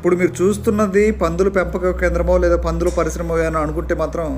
ఇప్పుడు మీరు చూస్తున్నది పందుల పెంపక కేంద్రమో లేదా పందుల పరిశ్రమ అని అనుకుంటే మాత్రం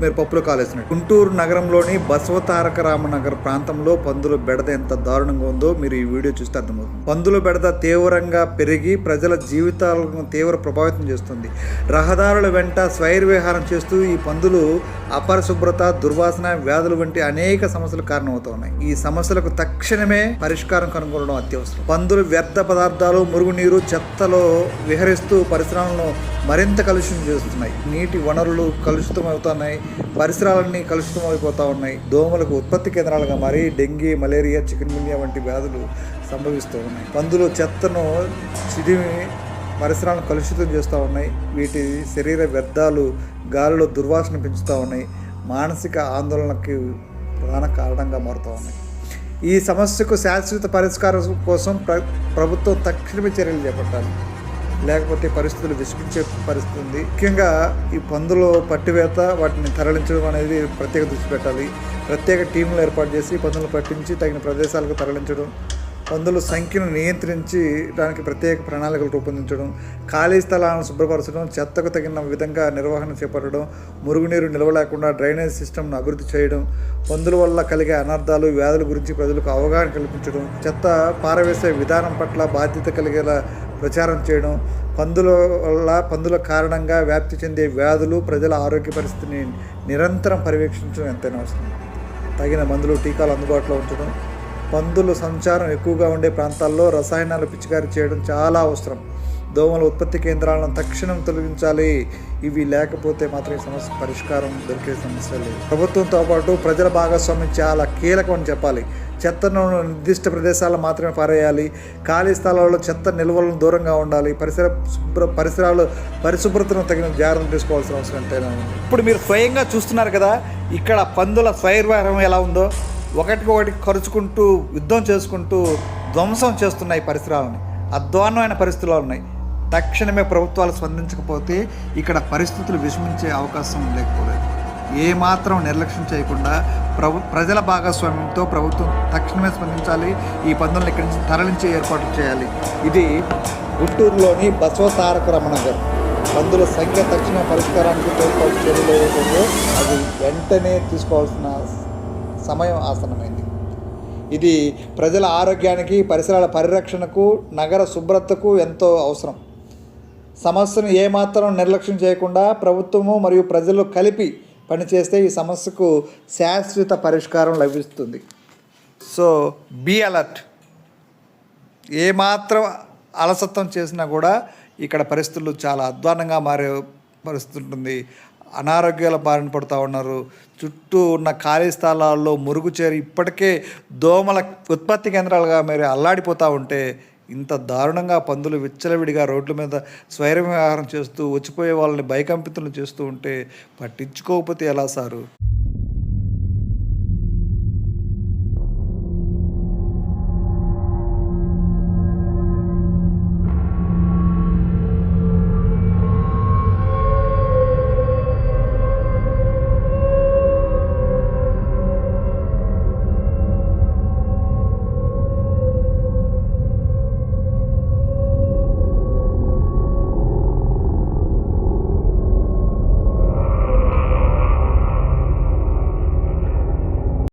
మీరు పప్పులో కాలేసినట్టు. గుంటూరు నగరంలోని బసవతారక రామనగర్ ప్రాంతంలో పందుల బెడద ఎంత దారుణంగా ఉందో మీరు ఈ వీడియో చూస్తే అర్థమవుతుంది. పందుల బెడద తీవ్రంగా పెరిగి ప్రజల జీవితాలను తీవ్ర ప్రభావితం చేస్తుంది. రహదారుల వెంట స్వైర్ విహారం చేస్తూ ఈ పందులు అపరిశుభ్రత దుర్వాసన వ్యాధులు వంటి అనేక సమస్యలు కారణమవుతున్నాయి ఈ సమస్యలకు తక్షణమే పరిష్కారం కనుగొనడం అత్యవసరం. పందులు వ్యర్థ పదార్థాలు మురుగునీరు చెత్తలో విహరిస్తూ పరిసరాలను మరింత కలుషితం చేస్తున్నాయి. నీటి వనరులు కలుషితం అవుతున్నాయి పరిసరాలన్నీ కలుషితం అయిపోతూ ఉన్నాయి. దోమలకు ఉత్పత్తి కేంద్రాలుగా మారి డెంగీ మలేరియా చికెన్ గున్యా వంటి వ్యాధులు సంభవిస్తూ ఉన్నాయి. పందులు చెత్తను చిదిమి పరిసరాలను కలుషితం చేస్తూ ఉన్నాయి. వీటి శరీర వ్యర్థాలు గాలిలో దుర్వాసన పెంచుతూ ఉన్నాయి. మానసిక ఆందోళనకి ప్రధాన కారణంగా మారుతూ ఉన్నాయి. ఈ సమస్యకు శాశ్వత పరిష్కారం కోసం ప్ర ప్రభుత్వం తక్షణమే చర్యలు చేపట్టాలి. లేకపోతే పరిస్థితులు విసిగించే పరిస్థితి ఉంది ముఖ్యంగా ఈ పందులు పట్టివేత వాటిని తరలించడం అనేది ప్రత్యేక దృష్టి పెట్టాలి. ప్రత్యేక టీంలు ఏర్పాటు చేసి పందులు పట్టించి తగిన ప్రదేశాలకు తరలించడం పందుల సంఖ్యను నియంత్రించి దానికి ప్రత్యేక ప్రణాళికలు రూపొందించడం ఖాళీ స్థలాలను శుభ్రపరచడం చెత్తకు తగిన విధంగా నిర్వహణ చేపట్టడం మురుగునీరు నిల్వ లేకుండా డ్రైనేజ్ సిస్టమ్ను అభివృద్ధి చేయడం పందుల వల్ల కలిగే అనర్థాలు వ్యాధుల గురించి ప్రజలకు అవగాహన కల్పించడం చెత్త పారవేసే విధానం పట్ల బాధ్యత కలిగేలా ప్రచారం చేయడం పందుల వల్ల పందుల కారణంగా వ్యాప్తి చెందే వ్యాధులు ప్రజల ఆరోగ్య పరిస్థితిని నిరంతరం పర్యవేక్షించడం ఎంతైనా అవసరం. తగిన మందులు టీకాలు అందుబాటులో ఉంచడం పందుల సంచారం ఎక్కువగా ఉండే ప్రాంతాల్లో రసాయనాలు పిచికారీ చేయడం చాలా అవసరం. దోమల ఉత్పత్తి కేంద్రాలను తక్షణం తొలగించాలి. ఇవి లేకపోతే మాత్రం ఈ సమస్య పరిష్కారం దొరికే సమస్య లేదు. ప్రభుత్వంతో పాటు ప్రజల భాగస్వామ్యం చాలా కీలకం అని చెప్పాలి. చెత్తను నిర్దిష్ట ప్రదేశాల్లో మాత్రమే పారేయాలి. ఖాళీ స్థలాల్లో చెత్త నిల్వలను దూరంగా ఉండాలి. పరిసర శుభ్ర పరిసరాలు పరిశుభ్రతను తగిన జాగ్రత్తలు తీసుకోవాల్సిన అవసరం ఎంతైనా ఇప్పుడు మీరు స్వయంగా చూస్తున్నారు కదా ఇక్కడ పందుల స్వైర్వారం ఎలా ఉందో. ఒకటికి ఒకటి ఖర్చుకుంటూ యుద్ధం చేసుకుంటూ ధ్వంసం చేస్తున్నాయి పరిసరాలని. అధ్వాన్నమైన పరిస్థితులు ఉన్నాయి. తక్షణమే ప్రభుత్వాలు స్పందించకపోతే ఇక్కడ పరిస్థితులు విషమించే అవకాశం లేకపోలేదు. ఏమాత్రం నిర్లక్ష్యం చేయకుండా ప్రభు ప్రజల భాగస్వామ్యంతో ప్రభుత్వం తక్షణమే స్పందించాలి. ఈ పందులను ఇక్కడి నుంచి తరలించే ఏర్పాట్లు చేయాలి. ఇది గుంటూరులోని బసవతారక రమణగర్. పందుల సంఖ్య తక్షణ పరిష్కారానికి తోడ్పాటు చర్యలు అది వెంటనే తీసుకోవాల్సిన సమయం ఆసన్నమైంది. ఇది ప్రజల ఆరోగ్యానికి పరిసరాల పరిరక్షణకు నగర శుభ్రతకు ఎంతో అవసరం. సమస్యను ఏమాత్రం నిర్లక్ష్యం చేయకుండా ప్రభుత్వము మరియు ప్రజలు కలిపి పనిచేస్తే ఈ సమస్యకు శాశ్వత పరిష్కారం లభిస్తుంది. సో బీ అలర్ట్ ఏమాత్రం అలసత్వం చేసినా కూడా ఇక్కడ పరిస్థితులు చాలా అధ్వానంగా మారే పరిస్థితి ఉంటుంది. అనారోగ్యాల బారిన పడుతూ ఉన్నారు. చుట్టూ ఉన్న ఖాళీ స్థలాల్లో మురుగు చేరి ఇప్పటికే దోమల ఉత్పత్తి కేంద్రాలుగా మీరు అల్లాడిపోతూ ఉంటే ఇంత దారుణంగా పందులు విచ్చలవిడిగా రోడ్ల మీద స్వైర వ్యవహారం చేస్తూ వచ్చిపోయే వాళ్ళని భయకంపితులు చేస్తూ ఉంటే పట్టించుకోకపోతే ఎలా సారు?